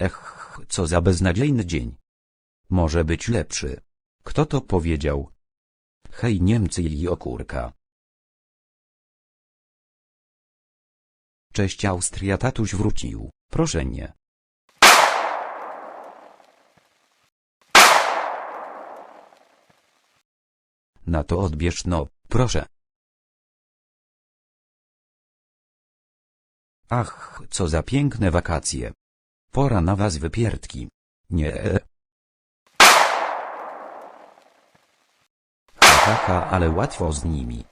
Ech, co za beznadziejny dzień. Może być lepszy. Kto to powiedział? Hej Niemcy i okurka. Cześć Austria tatuś wrócił, proszę nie. Na to odbierz no, proszę. Ach, co za piękne wakacje. Pora na was wypierdki. Nie. Ha ha ha, ale łatwo z nimi.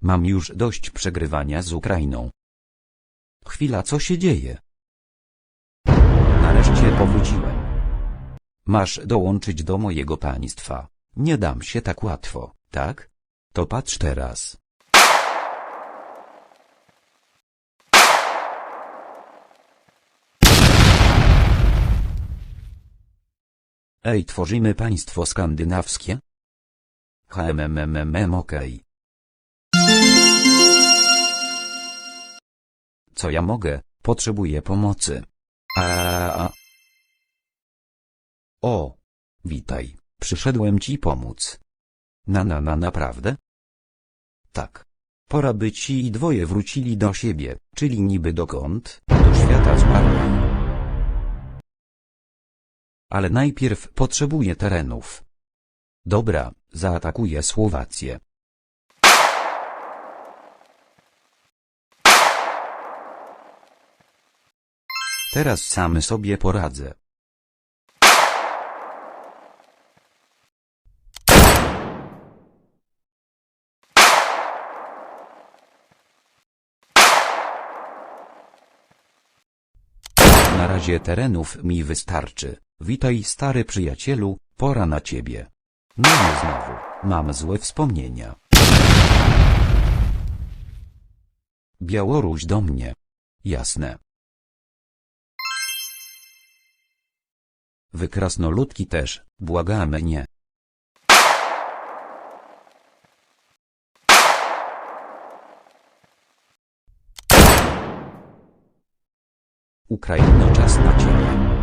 Mam już dość przegrywania z Ukrainą. Chwila, co się dzieje? Nareszcie powróciłem. Masz dołączyć do mojego państwa. Nie dam się tak łatwo, tak? To patrz teraz. Ej, tworzymy państwo skandynawskie? HMMMM okej. Co ja mogę? Potrzebuję pomocy. A. O, witaj. Przyszedłem ci pomóc. Na na na naprawdę? Tak. Pora by ci dwoje wrócili do siebie, czyli niby dokąd? Do świata zmarłych. Ale najpierw potrzebuję terenów. Dobra, zaatakuję Słowację. Teraz sam sobie poradzę. Na razie terenów mi wystarczy. Witaj stary przyjacielu, pora na ciebie. No nie znowu, mam złe wspomnienia. Białoruś do mnie. Jasne. Wy krasnoludki też, błagamy nie. Ukraino czas na ciebie.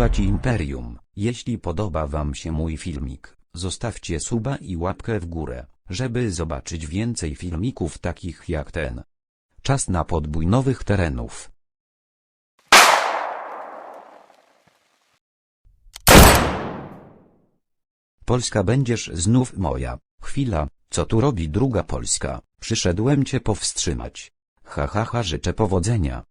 Odbudować imperium. Jeśli podoba wam się mój filmik, zostawcie suba i łapkę w górę, żeby zobaczyć więcej filmików takich jak ten. Czas na podbój nowych terenów. Polska będziesz znów moja. Chwila, co tu robi druga Polska? Przyszedłem cię powstrzymać. Ha ha ha życzę powodzenia.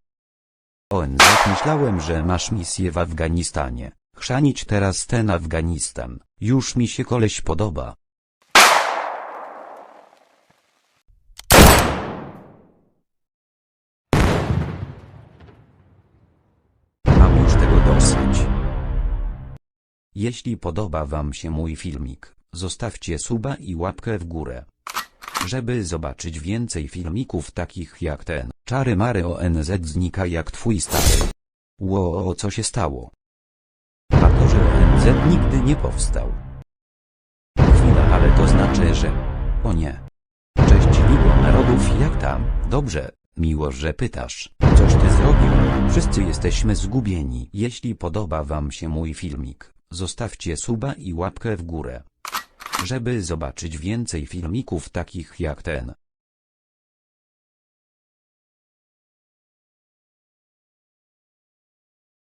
ONZ myślałem, że masz misję w Afganistanie. Chrzanić teraz ten Afganistan. Już mi się koleś podoba. Mam już tego dosyć. Jeśli podoba wam się mój filmik, zostawcie suba i łapkę w górę. Żeby zobaczyć więcej filmików takich jak ten, czary mary ONZ znika jak twój stary. Ło, co się stało? A to, że ONZ nigdy nie powstał. Chwila, ale to znaczy, że... O nie. Cześć Ligo Narodów, jak tam? Dobrze, miło, że pytasz. Coś ty zrobił? Wszyscy jesteśmy zgubieni. Jeśli podoba wam się mój filmik, zostawcie suba i łapkę w górę. Żeby zobaczyć więcej filmików takich jak ten.